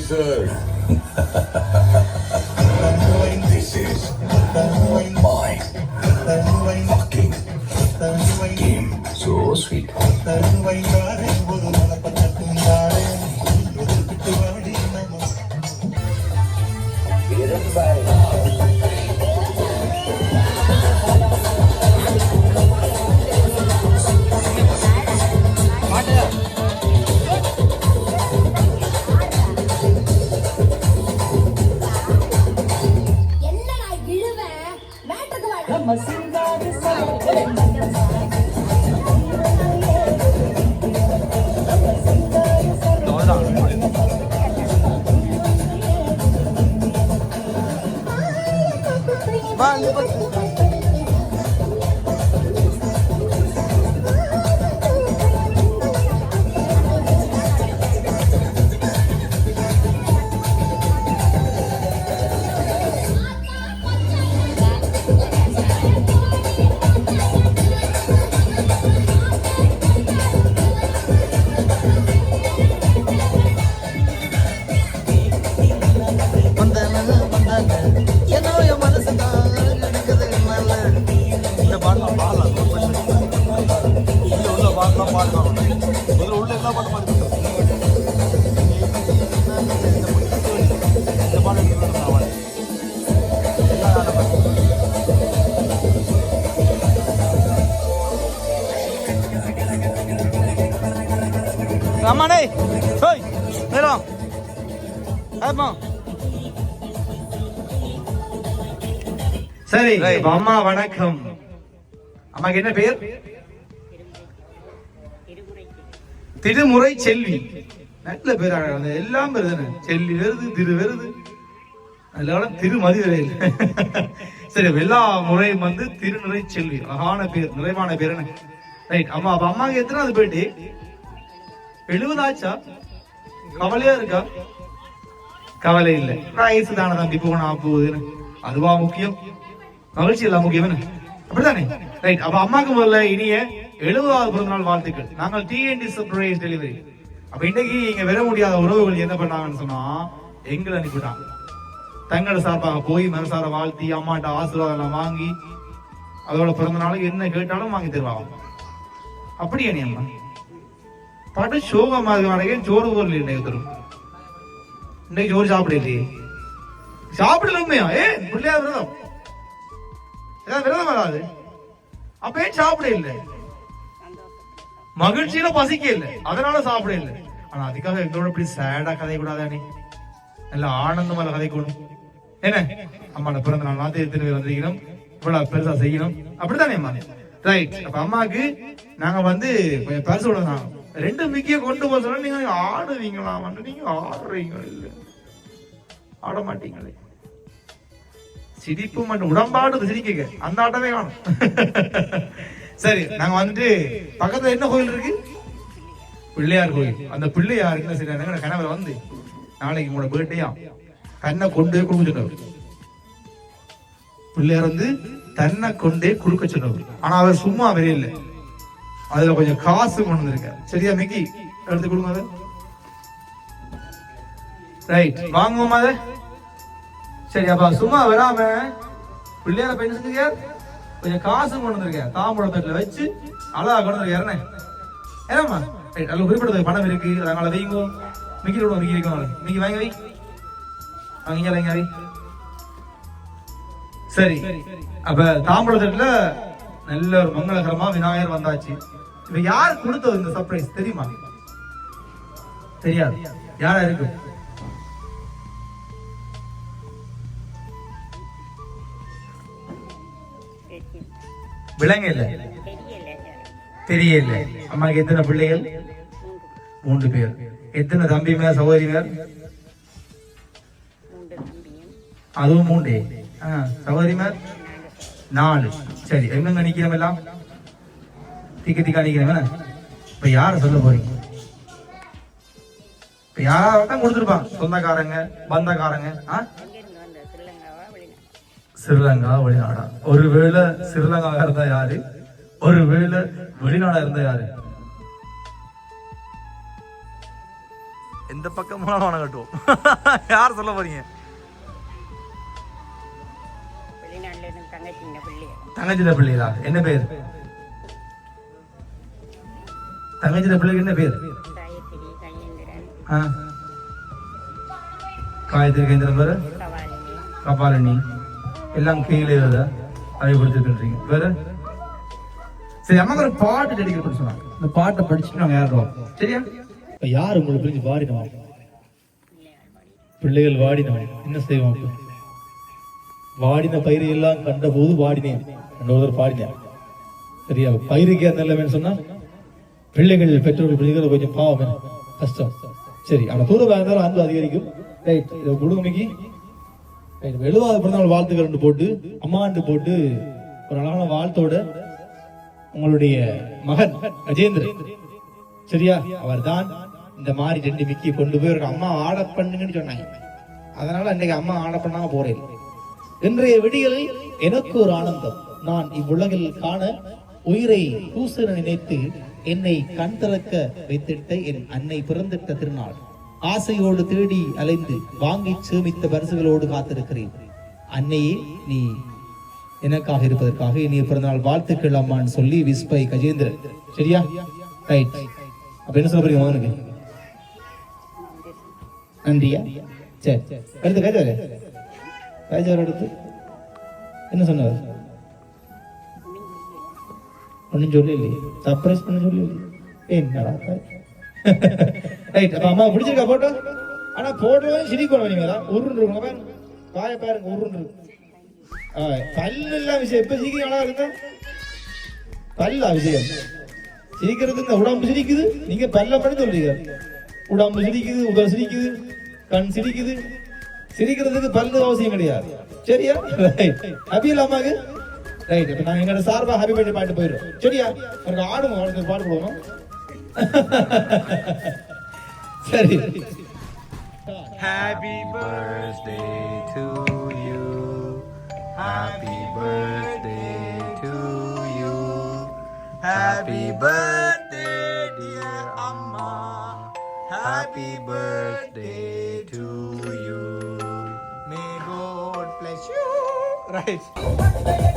sir. ఘమ సింగారి Vale, vale. ஆமாடே ஹோய் நேரம் ஆமா சரி இப்ப அம்மா வணக்கம். அம்மாக்கு என்ன பேர்? திருமுறை செல்வி. நல்ல பேர் எல்லாம் வருதுன்னு செல்வி வருது திரு வருது அதனால திருமதி வரையில் சரி எல்லா முறையும் வந்து திருநிறை செல்வி. அழகான பேர் நிறைவான பேர் ரைட் அம்மா அப்ப அம்மாக்கு எத்தனாவது போயிட்டு எழுபதாச்சா கவலையா இருக்கா? கவலை இல்ல. வயசு தானே தம்பி போன போகுதுன்னு. அதுவா முக்கியம். மகிழ்ச்சி எல்லாம் முக்கியம் என்ன? அப்படிதானே ரைட் அப்ப அம்மாக்கு முதல்ல இனிய எழுபதாவது பிறந்த நாள் வாழ்த்துக்கள். நாங்கள் டிஎன்டி சர்ப்ரைஸ் டெலிவரி அப்ப இன்னைக்கு இங்க வர முடியாத உறவுகள் என்ன பண்ணாங்கன்னு சொன்னா எங்களை அனுப்பிட்டாங்க தங்களோட சார்பாக போய் மனசார வாழ்த்தி அம்மாட்ட ஆசீர்வாதம் எல்லாம் வாங்கி அதோட பிறந்த நாளுக்கு என்ன கேட்டாலும் வாங்கி தருவாங்க. அப்படியே நீ அம்மா? படு சோகமாக இருக்கு சோறு பொருள் இன்னைக்கு தரும் இன்னைக்கு சோறு சாப்பிடலையே. சாப்பிடல உண்மையா? ஏ பிள்ளையா விரதம். ஏதாவது விரதம் வராது. அப்ப ஏன் சாப்பிட இல்லை? மகிழ்ச்சியில பசிக்க இல்லை. அதனால சாப்பிட இல்லை. ஆனா அதுக்காக எங்களோட இப்படி சேடா கதை கூடாதானே நல்ல ஆனந்தமான கதை கூடும் என்ன? அம்மா பிறந்த நாள் நாத்து திருவிழா வந்திருக்கணும் இவ்வளவு பெருசா செய்யணும். அப்படித்தானே அம்மா? ரைட் அப்ப அம்மாக்கு நாங்க வந்து கொஞ்சம் பெருசு விடலாம் ரெண்டு மிக்கிய கொண்டு போக சொன்னா நீங்க ஆடுவீங்களா? நீங்க ஆடுறீங்க இல்ல. ஆட மாட்டீங்களே. சிரிப்பு மட்டும் உடம்பாடு சிரிக்க அந்த ஆட்டமே காணும். சரி நாங்க வந்துட்டு பக்கத்துல என்ன கோயில் இருக்கு? பிள்ளையார் கோயில். அந்த பிள்ளையாருக்கு சரி எங்க கனவுல வந்து நாளைக்கு உங்களோட பர்த்டேயா தன்னை கொண்டே கொடுக்க சொன்னவர். பிள்ளையார் வந்து தன்னை கொண்டே கொடுக்க சொன்னவர். ஆனா அவர் சும்மா வரையில அதுல கொஞ்சம் காசு கொண்டு வந்திருக்கேன் சரியா மிக்கி? எடுத்து கொடுங்க அதை. ரைட் வாங்குவோமா அதை? சரி அப்ப சும்மா வராம பிள்ளையார பையன் செஞ்சுக்கார் கொஞ்சம் காசு கொண்டு வந்திருக்கேன் தாம்பூல தட்டுல வச்சு அழகா கொண்டு வந்திருக்கேன் ஏன்னாமா ரைட் அதுல குறிப்பிட்ட பணம் இருக்கு. அதனால வைங்க. மிக்கி விடுவோம் மிக்கி வைக்கும் மிக்கி வாங்கி வை. வாங்க வைங்க வை. சரி. அப்ப தாம்பூல தட்டுல நல்ல ஒரு மங்களகரமா விநாயகர் வந்தாச்சு. இப்ப யார் கொடுத்தது இந்த சர்ப்ரைஸ் தெரியுமா? தெரியாது. யாரா இருக்கு? விலங்கு இல்ல தெரியல. அம்மாக்கு எத்தனை பிள்ளைகள்? மூன்று பேர். எத்தனை தம்பிமார் சகோதரிமார் அதுவும் மூன்று. ஆ, சகோதரிமார் நாலு. சரி எங்க நிக்கிறோம் எல்லாம்? திக்க திக்கா நிக்கிறோம் இப்ப யார சொல்ல போறீங்க? இப்ப யாராவது தான் கொடுத்துருப்பாங்க? சொந்தக்காரங்க பந்தக்காரங்க ஆ? ஸ்ரீலங்கா வெளிநாடா. ஒருவேளை ஸ்ரீலங்கா இருந்தா யாரு? ஒருவேளை வெளிநாடா இருந்தா யாரு? எந்த பக்கம் மூலம் கட்டுவோம் யார் சொல்ல போறீங்க? தங்கச்சில பிள்ளைகளா? என்ன பேர்? தங்கச்சில பிள்ளைக்கு என்ன பேர்? காயத்ரி கேந்திரம் பேரு? கபாலினி. எல்லாம் கீழே வருதா அதை கொடுத்துருக்கீங்க வேற சரி அம்மா ஒரு பாட்டு டெடிக்கேட் சொன்னாங்க. இந்த பாட்டை படிச்சுட்டு நாங்க யாரும் சரியா? இப்ப யார் உங்களுக்கு பிரிஞ்சு பாடினோம் பிள்ளைகள் வாடினோம் என்ன செய்வோம் அப்ப? வாடின பயிரை எல்லாம் கண்ட போது வாடினேன் ஒருத்தர் பாடினேன் சரியா பயிருக்கு அந்த நிலைமைன்னு சொன்னா? பிள்ளைகள் பெற்றோர்கள் பிள்ளைகள் கொஞ்சம் பாவம் கஷ்டம். சரி ஆனா தூரமாக இருந்தாலும் அன்பு அதிகரிக்கும். ரைட் இதை கொடுங்க ரைட் பிறந்தநாள் வாழ்த்துக்கள் ரெண்டு போட்டு அம்மாண்டு போட்டு ஒரு அழகான வாழ்த்தோட உங்களுடைய மகன் கஜேந்திரன். சரியா அவர்தான் இந்த மாதிரி ரெண்டு மிக்கி கொண்டு போய் ஒரு அம்மா ஆட பண்ணுங்கன்னு சொன்னாங்க. அதனால அன்னைக்கு அம்மா ஆட பண்ணாம போறேன். இன்றைய விடியலில் எனக்கு ஒரு ஆனந்தம். நான் இவ்வுலகில் காண உயிரை பூசன நினைத்து என்னை கண் திறக்க வைத்திட்ட என் அன்னை பிறந்திட்ட திருநாள். ஆசையோடு தேடி அலைந்து வாங்கி சேமித்த பரிசுகளோடு காத்திருக்கிறேன். அன்னையே நீ எனக்காக இருப்பதற்காக இனிய பிறந்தநாள் வாழ்த்துக்கள் அம்மான்னு சொல்லி விஸ்பை கஜேந்திரன். சரியா? ரைட் அப்ப என்ன சொல்ல போறீங்க மகனுக்கு நன்றியா? சரி. அடுத்து கைதாரு கைதாரு அடுத்து என்ன சொன்னார்? ஒன்றும் சொல்லி சர்ப்ரைஸ் பண்ண சொல்லி என்னடா ரைட் அப்போ அம்மா பிடிச்சிருக்கா போட்டோ ஆனால் போட்டோ சிரிக்கணும் நீங்களா உருண்டு இருக்கும் காய பாருங்க. உருண்டு இருக்கு. பல்லு எல்லாம் விஷயம். எப்போ சிரிக்க அழகா இருந்தா பல்லா விஷயம். சிரிக்கிறது இந்த உடம்பு சிரிக்குது. நீங்க பல்ல பண்ணி சொல்றீங்க. உடம்பு சிரிக்குது உடல் சிரிக்குது கண் சிரிக்குது. சிரிக்கிறதுக்கு பல்லு அவசியம் கிடையாது. சரியா? ரைட் ஹாப்பி ரைட் இப்ப நாங்க எங்களோட சார்பா ஹாப்பி பர்த்டே பாட்டு போயிடும் சரியா? ஒரு ஆடுங்க அவனுக்கு பாட்டு போடணும் சரி. Happy birthday to you. Happy birthday to you. Happy birthday, dear Amma. Happy birthday Right.